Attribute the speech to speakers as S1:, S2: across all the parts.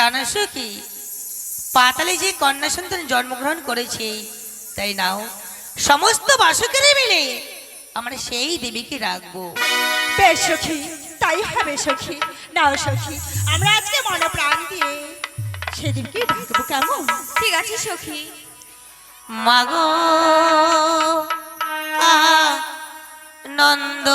S1: জানাসো কি? পাতালে যে কন্যা সন্তান জন্মগ্রহণ করেছে তাই নাও সমস্ত বাসকের মিলে আমরা সেই দেবীকে রাখব।
S2: বেশ সখী তাই হবে সখী। নাও সখী আমরা আজকে মনে প্রাণ দিয়ে সেদিনকে ডাকবো কেমন?
S3: ঠিক আছে সখী।
S1: মাগো নন্দ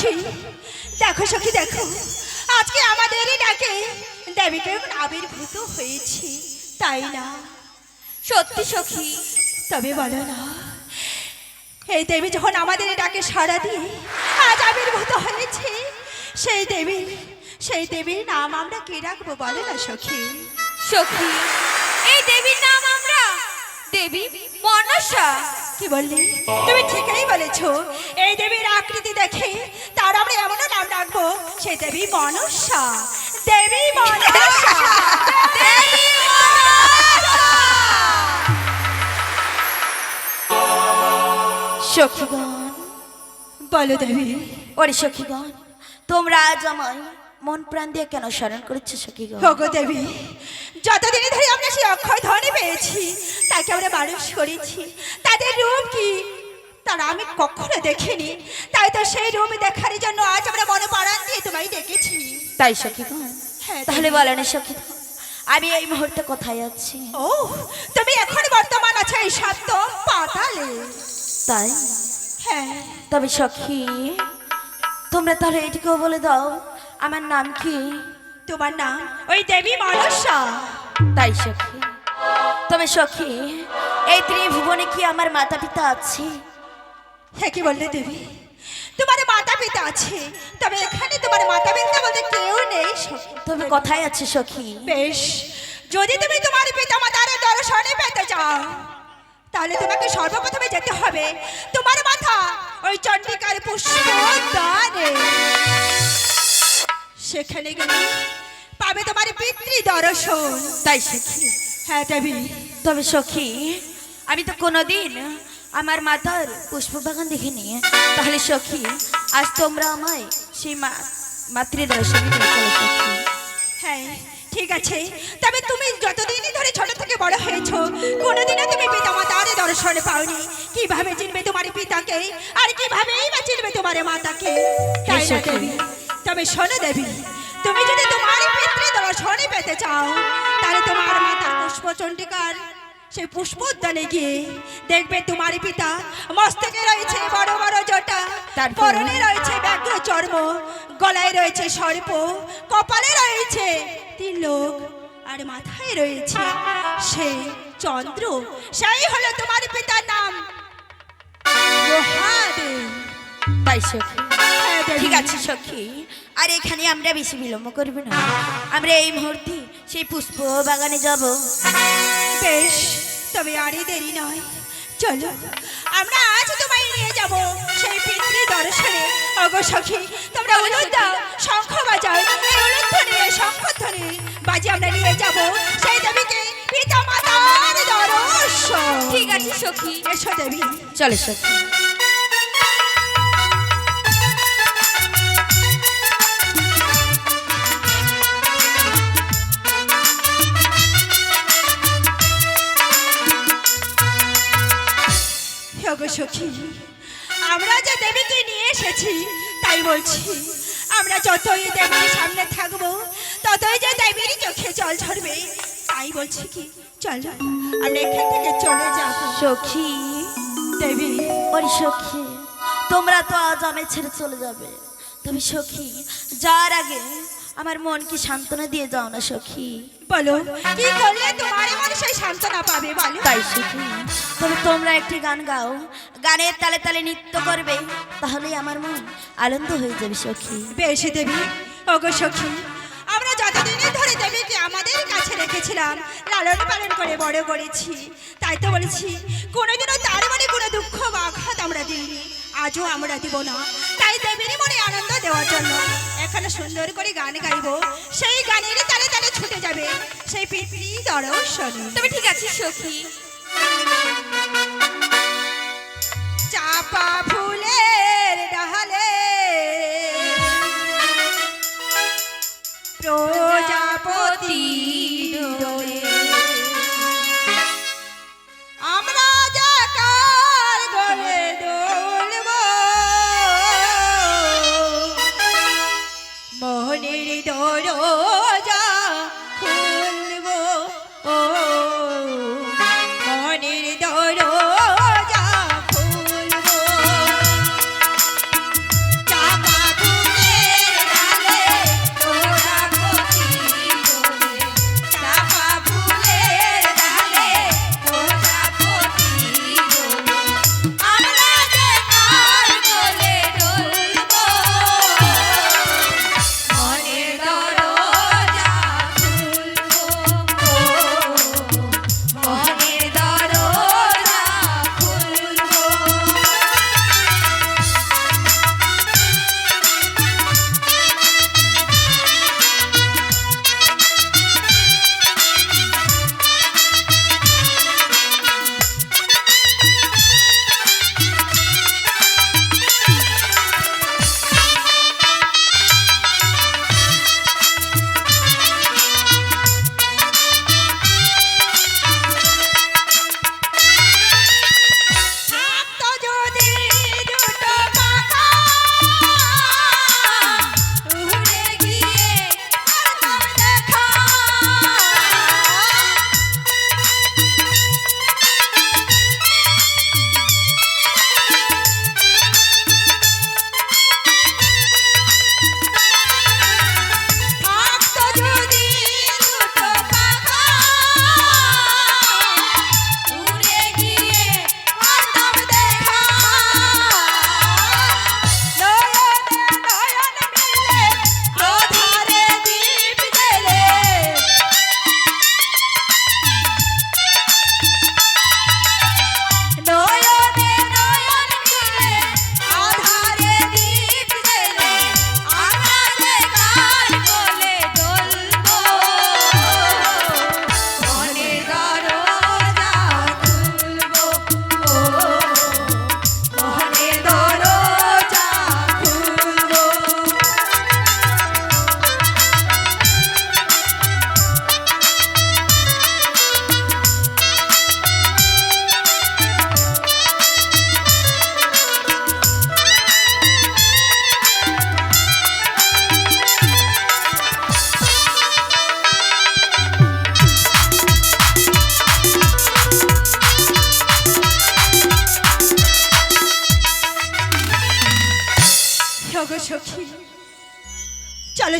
S2: সখী। দেখো সখী, দেখো। আজকে আমাদেরই ডাকে। দেবীকে আবির্ভূত হয়েছি, তাই না?
S3: সত্যি সখী,
S2: তবে বলো না, এই দেবী যখন আমাদের ডাকে সাড়া দিয়ে আজ আবির্ভূত হয়েছে, সেই দেবী, সেই দেবীর নাম আমরা কি রাখব বলো না সখী?
S3: সখী, এই দেবীর নাম আমরা দেবী মনসা।
S2: কি বললি? তুমি ঠিকই বলেছ। এই দেবীর আকৃতি দেখে তার আমরা এমন নাম রাখব সেই দেবী মনসা। দেবী মনসা!
S4: সখীগণ
S2: বলো দেবী।
S4: ওরে সখীগণ তোমরা আজ আমায় মন প্রাণ দিয়ে কেন স্মরণ করেছ সখীগণ?
S2: ভগো দেবী যতদিন ধরে আমরা সেই অক্ষয় ধনে পেয়েছি তাকে আমরা মানুষ করেছি। তাদের রূপ কি? তারা আমি কখনো দেখিনি। তাই তো সেই রূপ দেখার জন্য আজ আমরা মনে পাড়ান দিয়ে তোমায় দেখেছি।
S4: তাই সখীগণ
S2: হ্যাঁ,
S4: তাহলে। বলো না সখীগণ আমি এই মুহূর্তে কোথায় আছি?
S2: ও তুমি এখন বর্তমান আছো এই সত্য পাতালে।
S4: তাই?
S2: হ্যাঁ।
S4: তবে সখী তোমরা তাহলে এটিকেও বলে দাও আমার নাম কি?
S2: তোমার নাম ওই দেবী মনসা।
S4: তাই সখী তবে সখী এই ত্রিভুবনে কি আমার মাতা পিতা আছে?
S2: হ্যাঁ কি বললে দেবী? তোমার মাতা পিতা আছে তবে এখানে তোমার মাতা পিতা বলতে কেউ নেই সখী।
S4: তবে কোথায় আছে সখী।
S2: বেশ যদি তুমি তোমার পিতা মাতার দর্শনে পেতে চাও তাহলে তোমাকে সর্বপ্রথমে যেতে হবে তোমার মাথা ওই চন্ডিকার পুষ্প দানে। সেখানে গেলে পাবে তোমার পিতৃ দর্শন
S4: তাই সখী
S2: হ্যাঁ দেবী।
S4: তবে সখী আমি তো কোনোদিন আমার মাতার পুষ্প বাগান দেখিনি। তাহলে সখী আজ তোমরা আমায় সেই মা মাতৃদর্শনী নিয়ে চলো সখী।
S2: হ্যাঁ ঠিক আছে। তবে তুমি যতদিনই ধরে ছোট থেকে বড় হয়েছো কোনোদিনও তুমি পিতা মাতার দর্শন পাওনি। কীভাবে চিনবে তোমার পিতাকে? আর কিভাবেই বা চিনবে তোমার মাতাকে? তাই না দেবী? তবে শোনো দেবী তুমি যদি তোমার পিতৃ দর্শনে পেতে চাও তাহলে তোমার মাতা পুষ্পচণ্ডিকার সেই পুষ্পোদ্যানে গিয়ে দেখবে তোমার পিতা মস্তকে রয়েছে বড় বড় জটা
S4: তারপর?
S2: পরনে রয়েছে ব্যাঘ্র চর্ম গলায় রয়েছে সর্প কপালে রয়েছে তিলক আর মাথায় রয়েছে সে চন্দ্র সেই হলো তোমার পিতার নাম মহাদেব
S4: তাই সখী। ঠিক আছে সখী। আর এখানে আমরা বেশি বিলম্ব করব না। আমরা এই মুহূর্তে সেই পুষ্প বাগানে যাব।
S2: বেশ তবে আরই দেরি নয়। চলো আমরা আজ তোমায় নিয়ে যাব সেই পিতৃ দর্শনে। অগো সখী তোমরা উলুদ দাও শঙ্খ বাজাও এই উলুধ্বনি এই শঙ্খধ্বনি বাজে আমরা নিয়ে যাব সেই দেবীকে পিতা মাতার দর্শন।
S3: ঠিক আছে সখী।
S2: এসো দেবী।
S4: চলে সখী।
S2: অগো সখী, আমরা যে দেবীকে নিয়ে এসেছি, তাই বলছি, আমরা যতই দেবীর সামনে থাকব, ততই যে দেবীর চোখে জল ঝরবে, তাই বলছি কি? চলো আমরা এখান থেকে চলে যাব।
S4: সখী,
S2: দেবী,
S4: ওরে সখী, তোমরা তো আজ আমায় ছেড়ে চলে যাবে। তবে সখী যার আগে আমার মনকে সান্ত্বনা দিয়ে যাও না সখী।
S2: বলো কি করলে তোমার মন সেই সান্ত্বনা পাবে বলো?
S4: তাই সখী। তবে তোমরা একটি গান গাও। গানের তালে তালে নৃত্য করবে তাহলেই আমার মন আনন্দ হয়ে যাবে সখী।
S2: বেশ দেবী ওগো সখী আমরা যতদিন ধরে দেবীকে আমাদের কাছে রেখেছিলাম লালন পালন করে বড় করেছি। তাই তো বলেছি কোনোদিনও তার মনে কোনো দুঃখ বা আঘাত আমরা দিইনি আজও আমরা দিব না। তাই দেবীর মনে আনন্দ দেওয়ার জন্য এখানে সুন্দর করে গান গাইবো সেই গানের তালে তালে ছুটে যাবে। সেই পিপড়ি দর্শন।
S3: তবে ঠিক আছে সখী।
S2: চাপা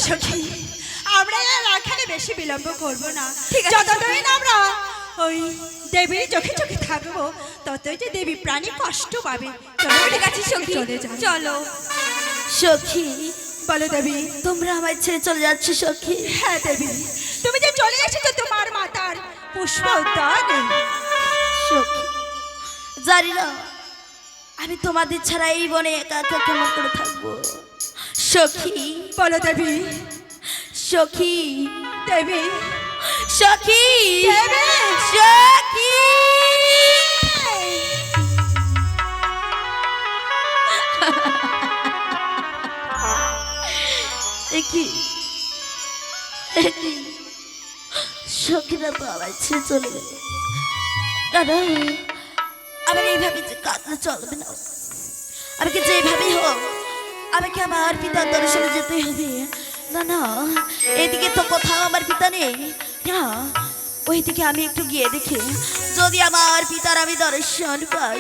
S2: সখী আমরা আর এখানে বেশি বিলম্ব করব না।
S4: ঠিক আছে,
S2: যতদিন আমরা ওই দেবীর চোখে চোখে থাকব ততই যে দেবী প্রাণী কষ্ট পাবে। চলো
S3: ঠিক আছে সখী
S2: চলে
S4: সখী
S2: বলো দেবী
S4: তোমরা আমায় ছেড়ে চলে যাচ্ছ সখী?
S2: হ্যাঁ দেবী তুমি যে চলে এসেছ তোমার মাতার পুষ্প উদ্যানে।
S4: সখী জানি না আমি তোমাদের ছাড়া এই বনে একা একা কেমন করে থাকব। সখী
S2: বলো দেবী।
S4: সখী
S2: দেবী।
S4: সখী! সখী। একই একই সখীরা তো আবার ছেড়ে চলে গেল। দাদা আমার এইভাবে যে কাঁদলে চলবে না। আমাকে যেভাবেই হোক আমাকে আমার পিতার দর্শনে যেতে হবে। না না, এদিকে তো কোথাও আমার পিতা নেই। না, ওইদিকে আমি একটু গিয়ে দেখি। যদি আমার পিতার আমি দর্শন পাই।